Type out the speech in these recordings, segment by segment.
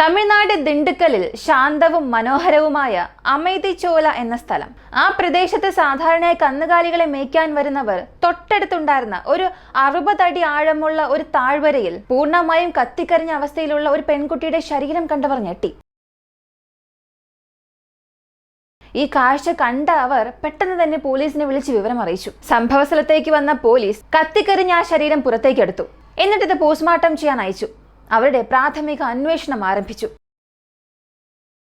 തമിഴ്നാട് ദിണ്ടുക്കലിൽ ശാന്തവും മനോഹരവുമായ അമേതി ചോല എന്ന സ്ഥലം. ആ പ്രദേശത്ത് സാധാരണയായി കന്നുകാലികളെ മേയ്ക്കാൻ വരുന്നവർ തൊട്ടടുത്തുണ്ടായിരുന്ന ഒരു അറുപതടി ആഴമുള്ള ഒരു താഴ്വരയിൽ പൂർണമായും കത്തിക്കരിഞ്ഞ അവസ്ഥയിലുള്ള ഒരു പെൺകുട്ടിയുടെ ശരീരം കണ്ടവർ ഞെട്ടി. ഈ കാഴ്ച കണ്ട അവർ പെട്ടെന്ന് തന്നെ പോലീസിനെ വിളിച്ച് വിവരം അറിയിച്ചു. സംഭവ സ്ഥലത്തേക്ക് വന്ന പോലീസ് കത്തിക്കരിഞ്ഞ ആ ശരീരം പുറത്തേക്കെടുത്തു എന്നിട്ട് ഇത് പോസ്റ്റ്മോർട്ടം ചെയ്യാൻ അയച്ചു. അവരുടെ പ്രാഥമിക അന്വേഷണം ആരംഭിച്ചു.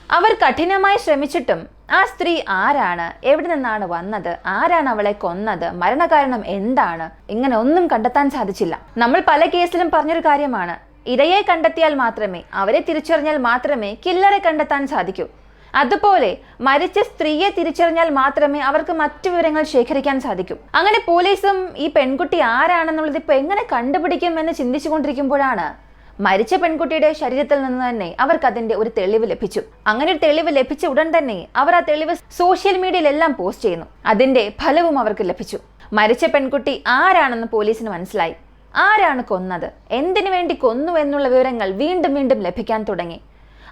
അവർ കഠിനമായി ശ്രമിച്ചിട്ടും ആ സ്ത്രീ ആരാണ് എവിടെ നിന്നാണ് വന്നത് ആരാണ് അവളെ കൊന്നത് മരണകാരണം എന്താണ് ഇങ്ങനെ ഒന്നും കണ്ടെത്താൻ സാധിച്ചില്ല. നമ്മൾ പല കേസിലും പറഞ്ഞൊരു കാര്യമാണ് ഇരയെ കണ്ടെത്തിയാൽ മാത്രമേ അവരെ തിരിച്ചറിഞ്ഞാൽ മാത്രമേ കില്ലറെ കണ്ടെത്താൻ സാധിക്കൂ. അതുപോലെ മരിച്ച സ്ത്രീയെ തിരിച്ചറിഞ്ഞാൽ മാത്രമേ അവർക്ക് മറ്റു വിവരങ്ങൾ ശേഖരിക്കാൻ സാധിക്കൂ. അങ്ങനെ പോലീസും ഈ പെൺകുട്ടി ആരാണെന്നുള്ളത് ഇപ്പൊ എങ്ങനെ കണ്ടുപിടിക്കും എന്ന് ചിന്തിച്ചുകൊണ്ടിരിക്കുമ്പോഴാണ് മരിച്ച പെൺകുട്ടിയുടെ ശരീരത്തിൽ നിന്ന് തന്നെ അവർക്ക് അതിന്റെ ഒരു തെളിവ് ലഭിച്ചു. അങ്ങനെ ഒരു തെളിവ് ലഭിച്ച ഉടൻ തന്നെ അവർ ആ തെളിവ് സോഷ്യൽ മീഡിയയിലെല്ലാം പോസ്റ്റ് ചെയ്യുന്നു. അതിന്റെ ഫലവും അവർക്ക് ലഭിച്ചു. മരിച്ച പെൺകുട്ടി ആരാണെന്ന് പോലീസിന് മനസ്സിലായി. ആരാണ് കൊന്നത്? എന്തിനു വേണ്ടി കൊന്നു എന്നുള്ള വിവരങ്ങൾ വീണ്ടും വീണ്ടും ലഭിക്കാൻ തുടങ്ങി.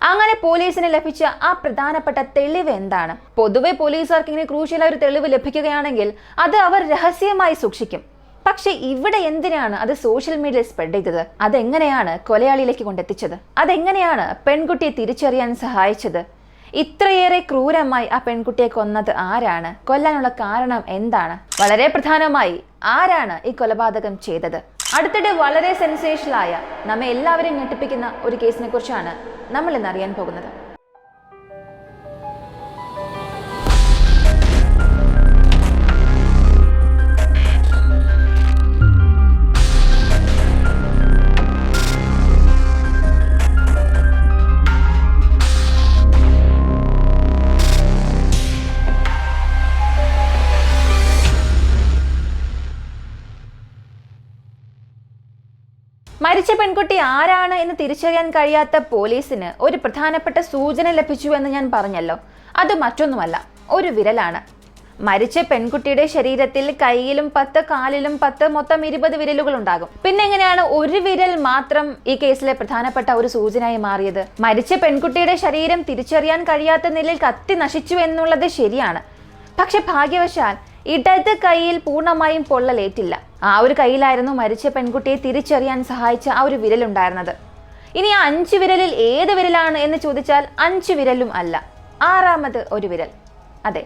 അങ്ങനെ പോലീസിന് ലഭിച്ച ആ പ്രധാനപ്പെട്ട തെളിവ് എന്താണ്? പൊതുവെ പോലീസുകാർക്ക് ഇങ്ങനെ ക്രൂഷ്യലായ ഒരു തെളിവ് ലഭിക്കുകയാണെങ്കിൽ അത് അവർ രഹസ്യമായി സൂക്ഷിക്കും. പക്ഷെ ഇവിടെ എന്തിനാണ് അത് സോഷ്യൽ മീഡിയയിൽ സ്പ്രെഡ് ചെയ്തത്? അതെങ്ങനെയാണ് കൊലയാളിയിലേക്ക് കൊണ്ടെത്തിച്ചത്? അതെങ്ങനെയാണ് പെൺകുട്ടിയെ തിരിച്ചറിയാൻ സഹായിച്ചത്? ഇത്രയേറെ ക്രൂരമായി ആ പെൺകുട്ടിയെ കൊന്നത് ആരാണ്? കൊല്ലാനുള്ള കാരണം എന്താണ്? വളരെ പ്രധാനമായി ആരാണ് ഈ കൊലപാതകം ചെയ്തത്? അടുത്തിടെ വളരെ സെൻസേഷനായ നമ്മെ എല്ലാവരെയും ഞെട്ടിപ്പിക്കുന്ന ഒരു കേസിനെ കുറിച്ചാണ് നമ്മൾ ഇന്ന് അറിയാൻ പോകുന്നത്. പെൺകുട്ടി ആരാണ് എന്ന് തിരിച്ചറിയാൻ കഴിയാത്ത പോലീസിന് ഒരു പ്രധാനപ്പെട്ട സൂചന ലഭിച്ചു എന്ന് ഞാൻ പറഞ്ഞല്ലോ. അത് മറ്റൊന്നുമല്ല ഒരു വിരലാണ്. മരിച്ച പെൺകുട്ടിയുടെ ശരീരത്തിൽ കൈയിലും പത്ത് കാലിലും പത്ത് മൊത്തം ഇരുപത് വിരലുകൾ ഉണ്ടാകും പിന്നെ എങ്ങനെയാണ് ഒരു വിരൽ മാത്രം ഈ കേസിലെ പ്രധാനപ്പെട്ട ഒരു സൂചനയായി മാറിയത്? മരിച്ച പെൺകുട്ടിയുടെ ശരീരം തിരിച്ചറിയാൻ കഴിയാത്ത നിലയിൽ കത്തി നശിച്ചു എന്നുള്ളത് ശരിയാണ്. പക്ഷെ ഭാഗ്യവശാൽ ഇടത് കൈയിൽ പൂർണമായും പൊള്ളലേറ്റില്ല. ആ ഒരു കയ്യിലായിരുന്നു മരിച്ച പെൺകുട്ടിയെ തിരിച്ചറിയാൻ സഹായിച്ച ആ ഒരു വിരലുണ്ടായിരുന്നത്. ഇനി ആ അഞ്ച് വിരലിൽ ഏത് വിരലാണ് എന്ന് ചോദിച്ചാൽ അഞ്ച് വിരലും അല്ല ആറാമത് ഒരു വിരൽ. അതെ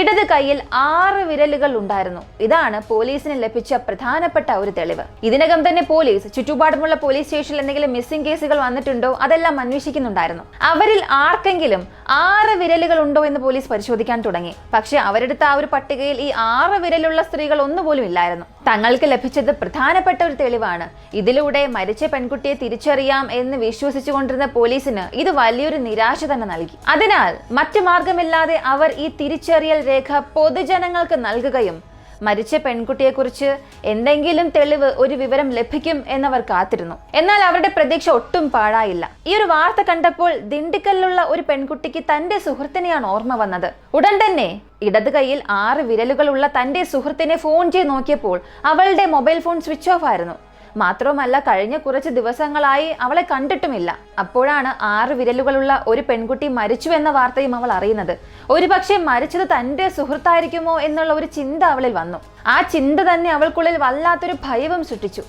ഇടത് കയ്യിൽ ആറ് വിരലുകൾ ഉണ്ടായിരുന്നു. ഇതാണ് പോലീസിന് ലഭിച്ച പ്രധാനപ്പെട്ട ഒരു തെളിവ്. ഇതിനകം തന്നെ പോലീസ് ചുറ്റുപാടുമുള്ള പോലീസ് സ്റ്റേഷനിൽ എന്തെങ്കിലും മിസ്സിംഗ് കേസുകൾ വന്നിട്ടുണ്ടോ അതെല്ലാം അന്വേഷിക്കുന്നുണ്ടായിരുന്നു. അവരിൽ ആർക്കെങ്കിലും ആറ് വിരലുകൾ ഉണ്ടോ എന്ന് പോലീസ് പരിശോധിക്കാൻ തുടങ്ങി. പക്ഷെ അവരെടുത്ത ആ ഒരു പട്ടികയിൽ ഈ ആറ് വിരലുള്ള സ്ത്രീകൾ ഒന്നുപോലും ഇല്ലായിരുന്നു. തങ്ങൾക്ക് ലഭിച്ചത് പ്രധാനപ്പെട്ട ഒരു തെളിവാണ്. ഇതിലൂടെ മരിച്ച പെൺകുട്ടിയെ തിരിച്ചറിയാം എന്ന് വിശ്വസിച്ചുകൊണ്ടിരുന്ന പോലീസിന് ഇത് വലിയൊരു നിരാശ തന്നെ നൽകി. അതിനാൽ മറ്റു മാർഗമില്ലാതെ അവർ ഈ തിരിച്ചറിയൽ രേഖ പൊതുജനങ്ങൾക്ക് നൽകുകയും മരിച്ച പെൺകുട്ടിയെക്കുറിച്ച് എന്തെങ്കിലും തെളിവ് ഒരു വിവരം ലഭിക്കും എന്നവർ കാത്തിരുന്നു. എന്നാൽ അവരുടെ പ്രതീക്ഷ ഒട്ടും പാഴായില്ല. ഈ ഒരു വാർത്ത കണ്ടപ്പോൾ ദിണ്ടിക്കലിലുള്ള ഒരു പെൺകുട്ടിക്ക് തന്റെ സുഹൃത്തിനെയാണ് ഓർമ്മ വന്നത്. ഉടൻ തന്നെ ഇടത് കൈയിൽ ആറ് വിരലുകളുള്ള തന്റെ സുഹൃത്തിനെ ഫോൺ ചെയ്ത് നോക്കിയപ്പോൾ അവളുടെ മൊബൈൽ ഫോൺ സ്വിച്ച് ഓഫ് ആയിരുന്നു. മാത്രവുമല്ല കഴിഞ്ഞ കുറച്ച് ദിവസങ്ങളായി അവളെ കണ്ടിട്ടുമില്ല. അപ്പോഴാണ് ആറ് വിരലുകളുള്ള ഒരു പെൺകുട്ടി മരിച്ചു എന്ന വാർത്തയും അവൾ അറിയുന്നത്. ഒരുപക്ഷെ മരിച്ചത് തന്റെ സുഹൃത്തായിരിക്കുമോ എന്നുള്ള ഒരു ചിന്ത അവളിൽ വന്നു. ആ ചിന്ത തന്നെ അവൾക്കുള്ളിൽ വല്ലാത്തൊരു ഭയവും സൃഷ്ടിച്ചു.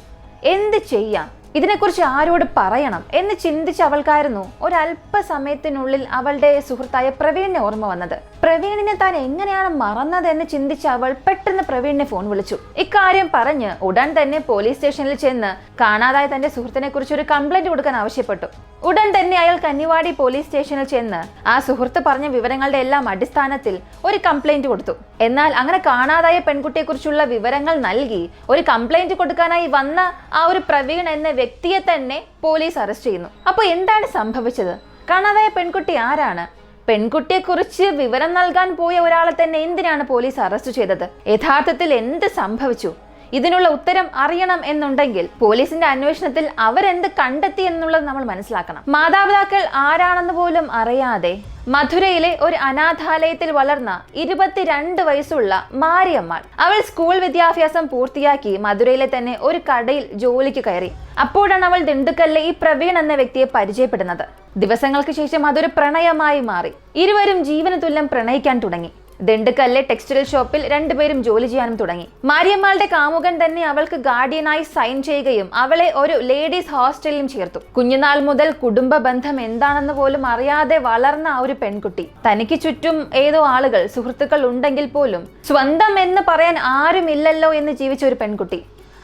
എന്ത് ചെയ്യാം? ഇതിനെക്കുറിച്ച് ആരോട് പറയണം എന്ന് ചിന്തിച്ച അവൾക്കായിരുന്നു ഒരല്പസമയത്തിനുള്ളിൽ അവളുടെ സുഹൃത്തായ പ്രവീണിനെ ഓർമ്മ വന്നത്. പ്രവീണിനെ താൻ എങ്ങനെയാണ് മറന്നത് എന്ന് ചിന്തിച്ച അവൾ പെട്ടെന്ന് പ്രവീണിനെ ഫോൺ വിളിച്ചു. ഇക്കാര്യം പറഞ്ഞ് ഉടൻ തന്നെ പോലീസ് സ്റ്റേഷനിൽ ചെന്ന് കാണാതായ തന്റെ സുഹൃത്തിനെ കുറിച്ച് ഒരു കംപ്ലൈന്റ് കൊടുക്കാൻ ആവശ്യപ്പെട്ടു. ഉടൻ തന്നെ അയാൾ കന്നിവാടി പോലീസ് സ്റ്റേഷനിൽ ചെന്ന് ആ സുഹൃത്ത് പറഞ്ഞ വിവരങ്ങളുടെ എല്ലാം അടിസ്ഥാനത്തിൽ ഒരു കംപ്ലൈന്റ് കൊടുത്തു. എന്നാൽ അങ്ങനെ കാണാതായ പെൺകുട്ടിയെക്കുറിച്ചുള്ള വിവരങ്ങൾ നൽകി ഒരു കംപ്ലൈന്റ് കൊടുക്കാനായി വന്ന ആ ഒരു പ്രവീൺ എന്ന വ്യക്തിയെ തന്നെ പോലീസ് അറസ്റ്റ് ചെയ്യുന്നു. അപ്പോൾ എന്താണ് സംഭവിച്ചത്? കാണാതായ പെൺകുട്ടി ആരാണ്? പെൺകുട്ടിയെക്കുറിച്ച് വിവരം നൽകാൻ പോയ ഒരാളെ തന്നെ എന്തിനാണ് പോലീസ് അറസ്റ്റ് ചെയ്തത്? യഥാർത്ഥത്തിൽ എന്ത് സംഭവിച്ചു? ഇതിനുള്ള ഉത്തരം അറിയണം എന്നുണ്ടെങ്കിൽ പോലീസിന്റെ അന്വേഷണത്തിൽ അവരെന്ത് കണ്ടെത്തി എന്നുള്ളത് നമ്മൾ മനസ്സിലാക്കണം. മാതാപിതാക്കൾ ആരാണെന്ന് പോലും അറിയാതെ മധുരയിലെ ഒരു അനാഥാലയത്തിൽ വളർന്ന ഇരുപത്തിരണ്ട് വയസ്സുള്ള മാരിയമ്മാൾ അവൾ സ്കൂൾ വിദ്യാഭ്യാസം പൂർത്തിയാക്കി മധുരയിലെ തന്നെ ഒരു കടയിൽ ജോലിക്ക് കയറി. അപ്പോഴാണ് അവൾ ദിണ്ടുക്കല്ലെ ഈ പ്രവീൺ എന്ന വ്യക്തിയെ പരിചയപ്പെടുന്നത്. ദിവസങ്ങൾക്ക് ശേഷം അതൊരു പ്രണയമായി മാറി. ഇരുവരും ജീവന തുല്യം പ്രണയിക്കാൻ തുടങ്ങി. ദിണ്ടുക്കല്ലെ ടെക്സ്റ്റൈൽ ഷോപ്പിൽ രണ്ടുപേരും ജോലി ചെയ്യാനും തുടങ്ങി. മാരിയമ്മാളുടെ കാമുകൻ തന്നെ അവൾക്ക് ഗാർഡിയനായി സൈൻ ചെയ്യുകയും അവളെ ഒരു ലേഡീസ് ഹോസ്റ്റലിലും ചേർത്തു. കുഞ്ഞുനാൾ മുതൽ കുടുംബ ബന്ധം എന്താണെന്ന് പോലും അറിയാതെ വളർന്ന ആ ഒരു പെൺകുട്ടി. തനിക്ക് ചുറ്റും ഏതോ ആളുകൾ സുഹൃത്തുക്കൾ ഉണ്ടെങ്കിൽ പോലും സ്വന്തം എന്ന് പറയാൻ ആരുമില്ലല്ലോ എന്ന് ജീവിച്ച ഒരു പെൺകുട്ടി.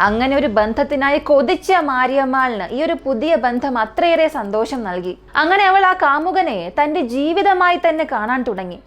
അങ്ങനെ ഒരു ബന്ധത്തിനായി കൊതിച്ച മാരിയമ്മാളിന് ഈ ഒരു പുതിയ ബന്ധം അത്രയേറെ സന്തോഷം നൽകി. അങ്ങനെ അവൾ ആ കാമുകനെ തന്റെ ജീവിതമായി തന്നെ കാണാൻ തുടങ്ങി.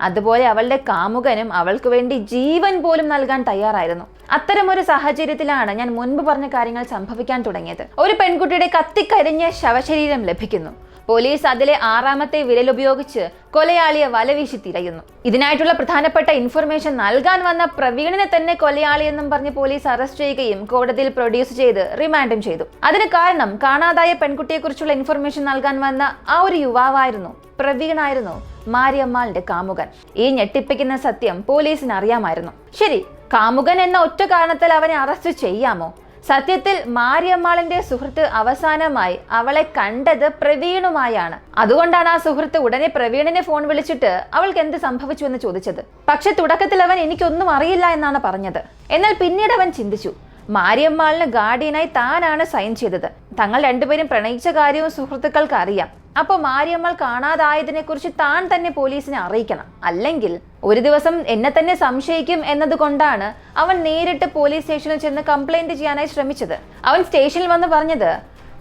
അതുപോലെ അവളുടെ കാമുകനും അവൾക്ക് വേണ്ടി ജീവൻ പോലും നൽകാൻ തയ്യാറായിരുന്നു. അത്തരമൊരു സാഹചര്യത്തിലാണ് ഞാൻ മുൻപ് പറഞ്ഞ കാര്യങ്ങൾ സംഭവിക്കാൻ തുടങ്ങിയത്. ഒരു പെൺകുട്ടിയുടെ കത്തിക്കരിഞ്ഞ ശവശരീരം ലഭിക്കുന്നു. പോലീസ് അതിലെ ആറാമത്തെ വിരലുപയോഗിച്ച് കൊലയാളിയെ വലവീശി തിരയുന്നു. ഇതിനായിട്ടുള്ള പ്രധാനപ്പെട്ട ഇൻഫർമേഷൻ നൽകാൻ വന്ന പ്രവീണിനെ തന്നെ കൊലയാളിയെന്നും പറഞ്ഞ് പോലീസ് അറസ്റ്റ് ചെയ്യുകയും കോടതിയിൽ പ്രൊഡ്യൂസ് ചെയ്ത് റിമാൻഡും ചെയ്തു. അതിന് കാരണം കാണാതായ പെൺകുട്ടിയെക്കുറിച്ചുള്ള ഇൻഫർമേഷൻ നൽകാൻ വന്ന ആ ഒരു യുവാവായിരുന്നു പ്രവീണായിരുന്നു മാരിയമ്മാളിന്റെ കാമുകൻ. ഈ ഞെട്ടിപ്പിക്കുന്ന സത്യം പോലീസിന് അറിയാമായിരുന്നു. ശരി കാമുകൻ എന്ന ഒറ്റ കാരണത്തിൽ അവനെ അറസ്റ്റ് ചെയ്യാമോ? സത്യത്തിൽ മാരിയമ്മാളിന്റെ സുഹൃത്ത് അവസാനമായി അവളെ കണ്ടത് പ്രവീണുമായാണ്. അതുകൊണ്ടാണ് ആ സുഹൃത്ത് ഉടനെ പ്രവീണിനെ ഫോൺ വിളിച്ചിട്ട് അവൾക്ക് എന്ത് സംഭവിച്ചു എന്ന് ചോദിച്ചത്. പക്ഷെ തുടക്കത്തിൽ അവൻ എനിക്കൊന്നും അറിയില്ല എന്നാണ് പറഞ്ഞത്. എന്നാൽ പിന്നീട് അവൻ ചിന്തിച്ചു. മാരിയമ്മാളിന് ഗാർഡിയനായി താനാണ് സൈൻ ചെയ്തത്. തങ്ങൾ രണ്ടുപേരും പ്രണയിച്ച കാര്യവും സുഹൃത്തുക്കൾക്ക് അറിയാം അപ്പോൾ മാരിയമ്മൾ കാണാതായതിനെ കുറിച്ച് താൻ തന്നെ പോലീസിനെ അറിയിക്കണം. അല്ലെങ്കിൽ ഒരു ദിവസം എന്നെ തന്നെ സംശയിക്കും എന്നതുകൊണ്ടാണ് അവൻ നേരിട്ട് പോലീസ് സ്റ്റേഷനിൽ ചെന്ന് കംപ്ലൈന്റ് ചെയ്യാനായി ശ്രമിച്ചത്. അവൻ സ്റ്റേഷനിൽ വന്ന് പറഞ്ഞത്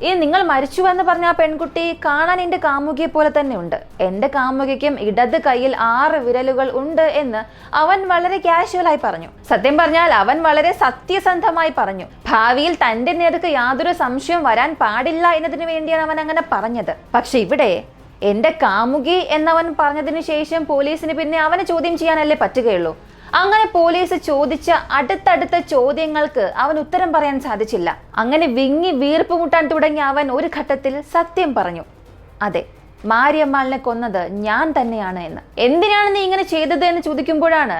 ഈ നിങ്ങൾ മരിച്ചു എന്ന് പറഞ്ഞ ആ പെൺകുട്ടി കാണാൻ എന്റെ കാമുകിയെ പോലെ തന്നെ ഉണ്ട്. എന്റെ കാമുകിക്കും ഇടത് കയ്യിൽ ആറ് വിരലുകൾ ഉണ്ട് എന്ന് അവൻ വളരെ കാഷ്വലായി പറഞ്ഞു. സത്യം പറഞ്ഞാൽ അവൻ വളരെ സത്യസന്ധമായി പറഞ്ഞു. ഭാവിയിൽ തന്റെ നേർക്ക് യാതൊരു സംശയവും വരാൻ പാടില്ല എന്നതിനു വേണ്ടിയാണ് അവൻ അങ്ങനെ പറഞ്ഞത്. പക്ഷെ ഇവിടെ എന്റെ കാമുകി എന്നവൻ പറഞ്ഞതിന് ശേഷം പോലീസിന് പിന്നെ അവനെ ചോദ്യം ചെയ്യാനല്ലേ പറ്റുകയുള്ളൂ. അങ്ങനെ പോലീസ് ചോദിച്ച അടുത്തടുത്ത ചോദ്യങ്ങൾക്ക് അവൻ ഉത്തരം പറയാൻ സാധിച്ചില്ല. അങ്ങനെ വിങ്ങി വീർപ്പ് മുട്ടാൻ തുടങ്ങിയ അവൻ ഒരു ഘട്ടത്തിൽ സത്യം പറഞ്ഞു. അതെ മാരിയമ്മാളിനെ കൊന്നത് ഞാൻ തന്നെയാണ് എന്ന്. എന്തിനാണ് നീ ഇങ്ങനെ ചെയ്തത് എന്ന് ചോദിക്കുമ്പോഴാണ്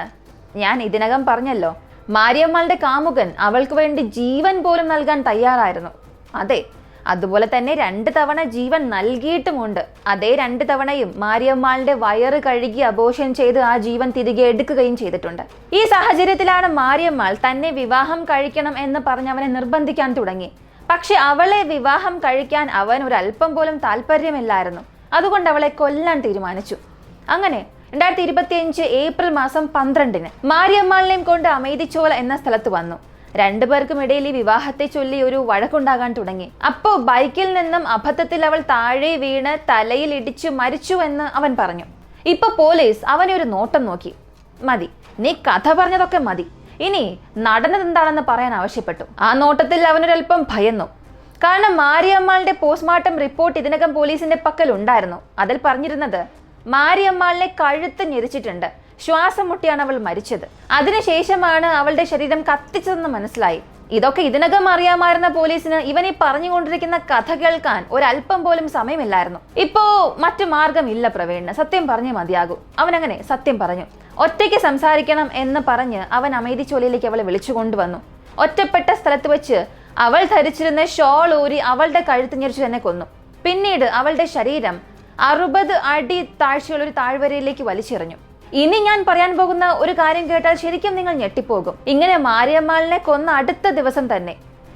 ഞാൻ ഇതിനകം പറഞ്ഞല്ലോ. മാരിയമ്മാളുടെ കാമുകൻ അവൾക്ക് വേണ്ടി ജീവൻ പോലും നൽകാൻ തയ്യാറായിരുന്നു. അതെ അതുപോലെ തന്നെ രണ്ട് തവണ ജീവൻ നൽകിയിട്ടുമുണ്ട്. അതേ രണ്ട് തവണയും മാരിയമ്മാളിന്റെ വയറ് കഴുകി അബോഷൻ ചെയ്ത് ആ ജീവൻ തിരികെ എടുക്കുകയും ചെയ്തിട്ടുണ്ട്. ഈ സാഹചര്യത്തിലാണ് മാരിയമ്മാൾ തന്നെ വിവാഹം കഴിക്കണം എന്ന് പറഞ്ഞ് അവനെ നിർബന്ധിക്കാൻ തുടങ്ങി. പക്ഷെ അവളെ വിവാഹം കഴിക്കാൻ അവൻ ഒരു അല്പം പോലും താല്പര്യമില്ലായിരുന്നു. അതുകൊണ്ട് അവളെ കൊല്ലാൻ തീരുമാനിച്ചു. അങ്ങനെ രണ്ടായിരത്തി ഇരുപത്തിയഞ്ച് ഏപ്രിൽ മാസം പന്ത്രണ്ടിന് മാരിയമ്മാളിനെയും കൊണ്ട് അമേദിച്ചോല എന്ന സ്ഥലത്ത് വന്നു. രണ്ടുപേർക്കും ഇടയിൽ ഈ വിവാഹത്തെ ചൊല്ലി ഒരു വഴക്കുണ്ടാകാൻ തുടങ്ങി. അപ്പോ ബൈക്കിൽ നിന്നും അബദ്ധത്തിൽ അവൾ താഴെ വീണ് തലയിൽ ഇടിച്ചു മരിച്ചു എന്ന് അവൻ പറഞ്ഞു. ഇപ്പൊ പോലീസ് അവനെ ഒരു നോട്ടം നോക്കി. മതി. നീ കഥ പറഞ്ഞതൊക്കെ മതി. ഇനി നടന്നത് എന്താണെന്ന് പറയാൻ ആവശ്യപ്പെട്ടു. ആ നോട്ടത്തിൽ അവനൊരൽപ്പം ഭയന്നു. കാരണം മാരിയമ്മാളുടെ പോസ്റ്റ്മോർട്ടം റിപ്പോർട്ട് ഇതിനകം പോലീസിന്റെ പക്കൽ ഉണ്ടായിരുന്നു അതിൽ പറഞ്ഞിരുന്നത് മാരിയമ്മാളിനെ കഴുത്ത് ഞെരിച്ചിട്ടുണ്ട്. ശ്വാസം മുട്ടിയാണ് അവൾ മരിച്ചത്. അതിനുശേഷമാണ് അവളുടെ ശരീരം കത്തിച്ചതെന്ന് മനസ്സിലായി. ഇതൊക്കെ ഇതിനകം അറിയാമായിരുന്ന പോലീസിന് ഇവനെ പറഞ്ഞുകൊണ്ടിരിക്കുന്ന കഥ കേൾക്കാൻ ഒരല്പം പോലും സമയമില്ലായിരുന്നു. ഇപ്പോ മറ്റു മാർഗമില്ല പ്രവീണിന് സത്യം പറഞ്ഞേ മതിയാകൂ. അവൻ അങ്ങനെ സത്യം പറഞ്ഞു. ഒറ്റയ്ക്ക് സംസാരിക്കണം എന്ന് പറഞ്ഞ് അവൻ അമേതിച്ചോലയിലേക്ക് അവളെ വിളിച്ചു കൊണ്ടുവന്നു. ഒറ്റപ്പെട്ട സ്ഥലത്ത് വെച്ച് അവൾ ധരിച്ചിരുന്ന ഷോൾ ഊരി അവളുടെ കഴുത്ത് ഞെരിച്ചു തന്നെ കൊന്നു. പിന്നീട് അവളുടെ ശരീരം അറുപത് അടി താഴ്ചയുള്ള ഒരു താഴ്വരയിലേക്ക് വലിച്ചെറിഞ്ഞു. ഇനി ഞാൻ പറയാൻ പോകുന്ന ഒരു കാര്യം കേട്ടാൽ ശരിക്കും നിങ്ങൾ ഞെട്ടിപ്പോകും. ഇങ്ങനെ മാരിയമ്മാളിനെ കൊന്ന അടുത്ത ദിവസം തന്നെ.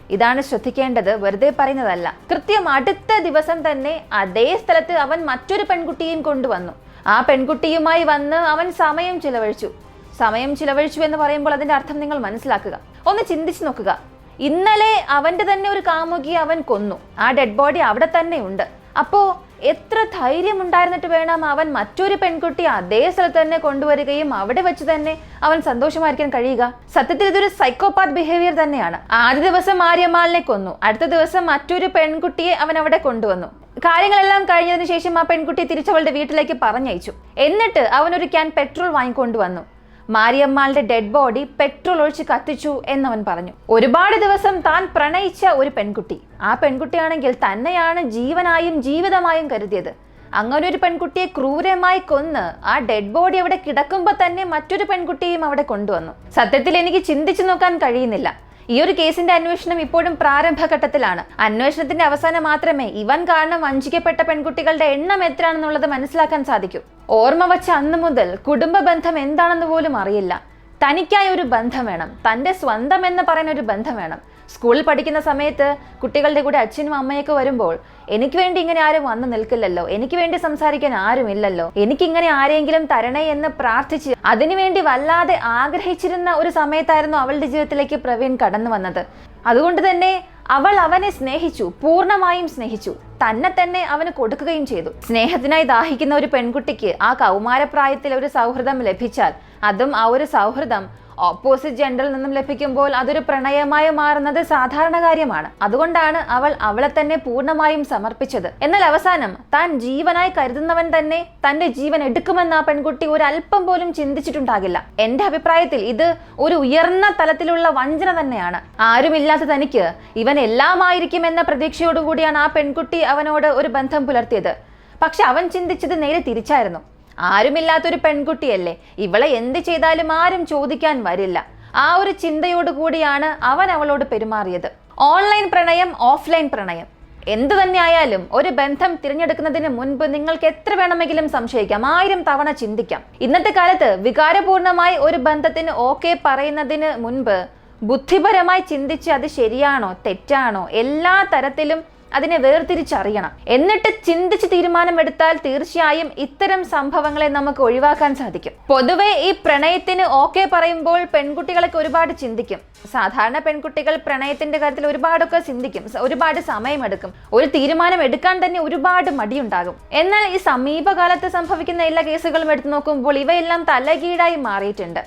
ഇതാണ് ശ്രദ്ധിക്കേണ്ടത് വെറുതെ പറയുന്നതല്ല. കൃത്യം അടുത്ത ദിവസം തന്നെ അതേ സ്ഥലത്ത് അവൻ മറ്റൊരു പെൺകുട്ടിയെയും കൊണ്ടുവന്നു. ആ പെൺകുട്ടിയുമായി വന്ന് അവൻ സമയം ചിലവഴിച്ചു. സമയം ചിലവഴിച്ചു എന്ന് പറയുമ്പോൾ അതിന്റെ അർത്ഥം നിങ്ങൾ മനസ്സിലാക്കുക. ഒന്ന് ചിന്തിച്ചു നോക്കുക. ഇന്നലെ അവന്റെ തന്നെ ഒരു കാമുകിയെ അവൻ കൊന്നു. ആ ഡെഡ് ബോഡി അവിടെ തന്നെ ഉണ്ട്. അപ്പോ എത്ര ധൈര്യം ഉണ്ടായിരുന്നിട്ട് വേണം അവൻ മറ്റൊരു പെൺകുട്ടി അതേ സ്ഥലത്ത് തന്നെ കൊണ്ടുവരികയും അവിടെ വെച്ച് തന്നെ അവൻ സന്തോഷമായിരിക്കാൻ കഴിയുക? സത്യത്തിൽ ഇതൊരു സൈക്കോപാത്ത് ബിഹേവിയർ തന്നെയാണ്. ആദ്യ ദിവസം ആര്യമാലിനെ കൊന്നു. അടുത്ത ദിവസം മറ്റൊരു പെൺകുട്ടിയെ അവൻ അവിടെ കൊണ്ടുവന്നു. കാര്യങ്ങളെല്ലാം കഴിഞ്ഞതിന് ശേഷം ആ പെൺകുട്ടി തിരിച്ചവളുടെ വീട്ടിലേക്ക് പറഞ്ഞയച്ചു. എന്നിട്ട് അവൻ ഒരു ക്യാൻ പെട്രോൾ വാങ്ങിക്കൊണ്ടുവന്നു. മാരിയമ്മാളുടെ ഡെഡ് ബോഡി പെട്രോൾ ഒഴിച്ച് കത്തിച്ചു എന്നവൻ പറഞ്ഞു. ഒരുപാട് ദിവസം താൻ പ്രണയിച്ച ഒരു പെൺകുട്ടി. ആ പെൺകുട്ടിയാണെങ്കിൽ തന്നെയാണ് ജീവനായും ജീവിതമായും കരുതിയത്. അങ്ങനെ ഒരു പെൺകുട്ടിയെ ക്രൂരമായി കൊന്ന് ആ ഡെഡ് ബോഡി അവിടെ കിടക്കുമ്പോൾ തന്നെ മറ്റൊരു പെൺകുട്ടിയും അവിടെ കൊണ്ടുവന്നു. സത്യത്തിൽ എനിക്ക് ചിന്തിച്ചു നോക്കാൻ കഴിയുന്നില്ല. ഈ ഒരു കേസിന്റെ അന്വേഷണം ഇപ്പോഴും പ്രാരംഭഘട്ടത്തിലാണ്. അന്വേഷണത്തിന്റെ അവസാനം മാത്രമേ ഇവൻ കാരണം വഞ്ചിക്കപ്പെട്ട പെൺകുട്ടികളുടെ എണ്ണം എത്രയാണെന്നുള്ളത് മനസ്സിലാക്കാൻ സാധിക്കൂ. ഓർമ്മ വച്ച അന്ന് മുതൽ കുടുംബ ബന്ധം എന്താണെന്ന് പോലും അറിയില്ല. തനിക്കായ ഒരു ബന്ധം വേണം. തന്റെ സ്വന്തം എന്ന് പറയുന്ന ഒരു ബന്ധം വേണം. സ്കൂളിൽ പഠിക്കുന്ന സമയത്ത് കുട്ടികളുടെ കൂടെ അച്ഛനും അമ്മയൊക്കെ വരുമ്പോൾ എനിക്ക് വേണ്ടി ഇങ്ങനെ ആരും വന്നു നിൽക്കില്ലല്ലോ. എനിക്ക് വേണ്ടി സംസാരിക്കാൻ ആരുമില്ലല്ലോ എനിക്കിങ്ങനെ ആരെങ്കിലും തരണേ എന്ന് പ്രാർത്ഥിച്ച് അതിനുവേണ്ടി വല്ലാതെ ആഗ്രഹിച്ചിരുന്ന ഒരു സമയത്തായിരുന്നു അവളുടെ ജീവിതത്തിലേക്ക് പ്രവീൺ കടന്നു വന്നത്. അതുകൊണ്ട് തന്നെ അവൾ അവനെ സ്നേഹിച്ചു പൂർണമായും സ്നേഹിച്ചു. തന്നെ തന്നെ അവന് കൊടുക്കുകയും ചെയ്തു. സ്നേഹത്തിനായി ദാഹിക്കുന്ന ഒരു പെൺകുട്ടിക്ക് ആ കൗമാരപ്രായത്തിൽ ഒരു സൗഹൃദം ലഭിച്ചാൽ അതും ആ ഒരു സൗഹൃദം ഓപ്പോസിറ്റ് ജെൻഡറിൽ നിന്നും ലഭിക്കുമ്പോൾ അതൊരു പ്രണയമായി മാറുന്നത് സാധാരണ കാര്യമാണ്. അതുകൊണ്ടാണ് അവൾ അവളെ തന്നെ പൂർണമായും സമർപ്പിച്ചത്. എന്നാൽ അവസാനം താൻ ജീവനായി കരുതുന്നവൻ തന്നെ തന്റെ ജീവൻ എടുക്കുമെന്ന് ആ പെൺകുട്ടി ഒരു അല്പം പോലും ചിന്തിച്ചിട്ടുണ്ടാകില്ല. എന്റെ അഭിപ്രായത്തിൽ ഇത് ഒരു ഉയർന്ന തലത്തിലുള്ള വഞ്ചന തന്നെയാണ്. ആരുമില്ലാത്ത തനിക്ക് ഇവൻ എല്ലാമായിരിക്കും എന്ന പ്രതീക്ഷയോടുകൂടിയാണ് ആ പെൺകുട്ടി അവനോട് ഒരു ബന്ധം പുലർത്തിയത്. പക്ഷെ അവൻ ചിന്തിച്ചത് നേരെ തിരിച്ചായിരുന്നു. ആരുമില്ലാത്തൊരു പെൺകുട്ടിയല്ലേ? ഇവളെ എന്ത് ചെയ്താലും ആരും ചോദിക്കാൻ വരില്ല. ആ ഒരു ചിന്തയോട് കൂടിയാണ് അവൻ അവളോട് പെരുമാറിയത്. ഓൺലൈൻ പ്രണയം ഓഫ്ലൈൻ പ്രണയം. എന്തു തന്നെ ആയാലും ഒരു ബന്ധം തിരഞ്ഞെടുക്കുന്നതിന് മുൻപ് നിങ്ങൾക്ക് എത്ര വേണമെങ്കിലും സംശയിക്കാം ആയിരം തവണ ചിന്തിക്കാം. ഇന്നത്തെ കാലത്ത് വികാരപൂർണമായി ഒരു ബന്ധത്തിന് ഓക്കെ പറയുന്നതിന് മുൻപ് ബുദ്ധിപരമായി ചിന്തിച്ച് അത് ശരിയാണോ തെറ്റാണോ എല്ലാ തരത്തിലും അതിനെ വേർതിരിച്ചറിയണം. എന്നിട്ട് ചിന്തിച്ച് തീരുമാനമെടുത്താൽ തീർച്ചയായും ഇത്തരം സംഭവങ്ങളെ നമുക്ക് ഒഴിവാക്കാൻ സാധിക്കും. പൊതുവെ ഈ പ്രണയത്തിന് ഓക്കെ പറയുമ്പോൾ പെൺകുട്ടികളൊക്കെ ഒരുപാട് ചിന്തിക്കും. സാധാരണ പെൺകുട്ടികൾ പ്രണയത്തിന്റെ കാര്യത്തിൽ ഒരുപാടൊക്കെ ചിന്തിക്കും. ഒരുപാട് സമയമെടുക്കും. ഒരു തീരുമാനം എടുക്കാൻ തന്നെ ഒരുപാട് മടിയുണ്ടാകും. എന്നാൽ ഈ സമീപകാലത്ത് സംഭവിക്കുന്ന എല്ലാ കേസുകളും എടുത്തു നോക്കുമ്പോൾ ഇവയെല്ലാം തലകീഴായി മാറിയിട്ടുണ്ട്.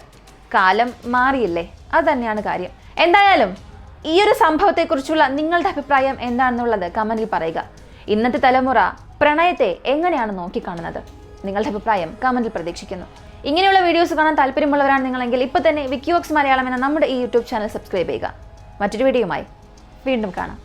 കാലം മാറിയില്ലേ? അത് തന്നെയാണ് കാര്യം. എന്തായാലും ഈ ഒരു സംഭവത്തെക്കുറിച്ചുള്ള നിങ്ങളുടെ അഭിപ്രായം എന്താണെന്നുള്ളത് കമന്റിൽ പറയുക. ഇന്നത്തെ തലമുറ പ്രണയത്തെ എങ്ങനെയാണ് നോക്കിക്കാണുന്നത്? നിങ്ങളുടെ അഭിപ്രായം കമന്റിൽ പ്രതീക്ഷിക്കുന്നു. ഇങ്ങനെയുള്ള വീഡിയോസ് കാണാൻ താല്പര്യമുള്ളവരാണ് നിങ്ങളെങ്കിൽ ഇപ്പോൾ തന്നെ വിക്കിവോക്സ് മലയാളം എന്ന നമ്മുടെ ഈ യൂട്യൂബ് ചാനൽ സബ്സ്ക്രൈബ് ചെയ്യുക. മറ്റൊരു വീഡിയോയുമായി വീണ്ടും കാണാം.